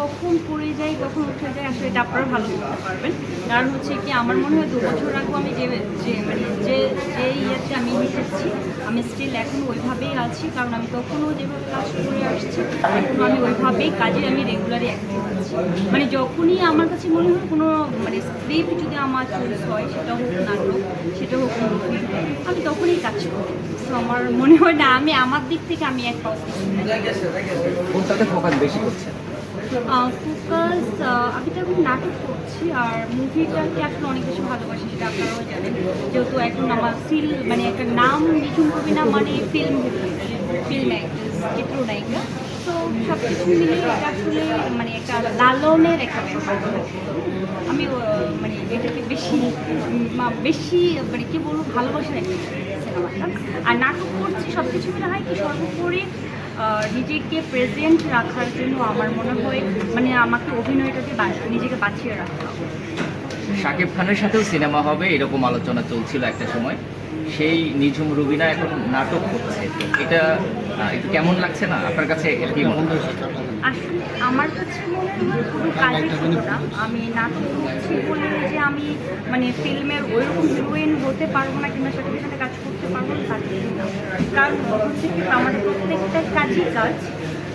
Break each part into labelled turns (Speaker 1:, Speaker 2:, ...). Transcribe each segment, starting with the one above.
Speaker 1: কখন পড়ে যাই কখন উঠে যাই আসলে এটা আপনারা ভালো বলতে পারবেন। কারণ হচ্ছে কি, আমার মনে হয় দু বছর আগেও আমি যে যে মানে যে যে ইয়েতে আমি এসেছি আমি স্টিল এখন ওইভাবেই আছি। কারণ আমি তখনও যেভাবে কাজ করে আসছি এখনও আমি ওইভাবেই কাজে আমি রেগুলারই অ্যাক্টিভ আছি। মানে যখনই আমার কাছে মনে হয় কোনো মানে স্ক্রিপ্ট যদি আমার চয়েস হয়, সেটা হোক নাটক, সেটা হোক আমি তখনই কাজ করি। তো আমার মনে হয় না, আমি আমার দিক থেকে আমি এক পাও
Speaker 2: কোনটাতে ফোকাস বেশি
Speaker 1: ফোকাস আমি তো এখন নাটক করছি আর মুভিটাকে এখন অনেক বেশি ভালোবাসি, সেটা আপনারাও জানেন। যেহেতু এখন আমার ফিল মানে একটা নাম নিঝুম কবি না মানে ফিল্ম ফিল্ম চিত্রনায়িকা। তো সব কিছু মিলিয়ে এটা আসলে মানে একটা লালনের একটা ব্যাপার। আমি মানে এটাকে বেশি বেশি মানে কি বলব ভালোবাসার একটা সিনেমাটা। আর নাটক করছি সব কিছু মিলে হয় কি, সর্বোপরি নিজেকে প্রেজেন্ট রাখার জন্য আমার মনে হয় মানে আমাকে অভিনয়টাকে নিজেকে বাঁচিয়ে রাখতে হবে।
Speaker 2: শাকিব খানের সাথেও সিনেমা হবে এরকম আলোচনা চলছিল একটা সময়। সেই নিঝুম রুবিনা এখন নাটক করছে। এটা কেমন লাগছে না? আপনার কাছে কি মনে হয়?
Speaker 1: আসলে আমার কাছে মনে হয় কোনো কাজই ছিল না আমি নাটক করছি বলে যে আমি মানে ফিল্মের ওইরকম হিরোইন হতে পারব না কিংবা সাথে সাথে কাজ করতে পারব না জন্য না। কারণ হচ্ছে কি আমার প্রত্যেকটা কাজই কাজ।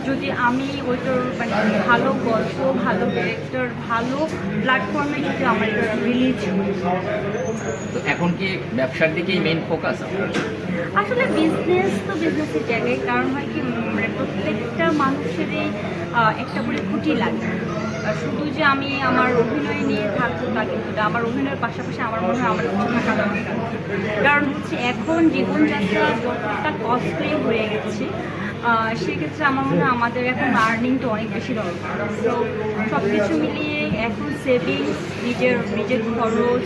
Speaker 1: যদি আমি ওইটার মানে ভালো গল্প ভালো ক্যারেক্টার ভালো প্ল্যাটফর্মে যদি আমার রিলিজ
Speaker 2: তো এখন কি ব্যবসার দিকেই মেইন ফোকাস
Speaker 1: আসলে বিজনেস তো বিজনেসের জায়গায় কারণ হয় কি মানে প্রত্যেকটা মানুষেরই একটা করে খুঁটি লাগে শুধু যে আমি আমার অভিনয় নিয়ে থাকব তা কিন্তু। আমার অভিনয়ের পাশাপাশি আমার মনে হয় আমার কিছু থাকা দরকার কারণ হচ্ছে এখন জীবনযাত্রা যতটা কস্টলি হয়ে গেছে সেক্ষেত্রে আমার মনে হয় আমাদের এখন আর্নিংটা অনেক বেশি দরকার তো সব কিছু মিলিয়ে এখন সেভিংস নিজের নিজের খরচ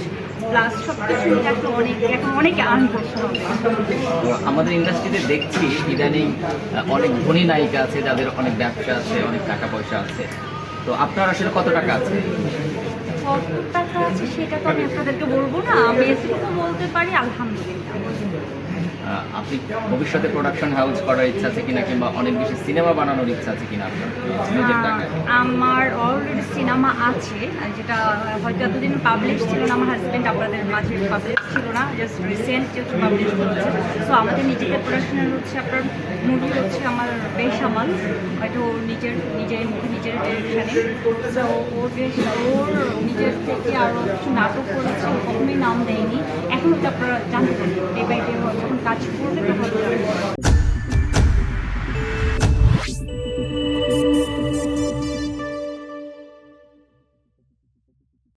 Speaker 1: প্লাস সব কিছু মিলিয়ে এখন অনেক এখন অনেকে আর্ন করতে হবে
Speaker 2: তো আমাদের ইন্ডাস্ট্রিতে দেখছি ইদানিং অনেক ধনী নায়িকা আছে যাদের অনেক ব্যবসা আছে অনেক টাকা পয়সা আছে। তো আপনার আসলে কত টাকা আছে?
Speaker 1: কত টাকা আছে সেটা তো আমি আপনাদেরকে বলব না। আমি বলতে পারি আলহামদুলিল্লাহ।
Speaker 2: আপনি ভবিষ্যতে প্রোডাকশন হাউস করার ইচ্ছা আছে কিনা কিংবা অনেক বেশি সিনেমা বানানোর ইচ্ছা আছে কিনা
Speaker 1: আমার অলরেডি সিনেমা আছে যেটা হয়তো এতদিন পাবলিশ ছিল না, আমার হাজব্যান্ড আপনাদের মাঝে পাবলিশ ছিল না জাস্ট রিসেন্ট যেহেতু পাবলিশ করেছে। সো আমাদের নিজেদের প্রোডাকশনের হচ্ছে আপনার মুভি হচ্ছে আমার বেশ আমার, হয়তো নিজের নিজের নিজের ডিরেকশানে সো ওর বেশ, ওর নিজের থেকে আরও কিছু নাটক করেছে কখনোই নাম দেয়নি এখন তো আপনারা জানতে পারবেন। ডে বাই ডে যখন কাজ করবে তখন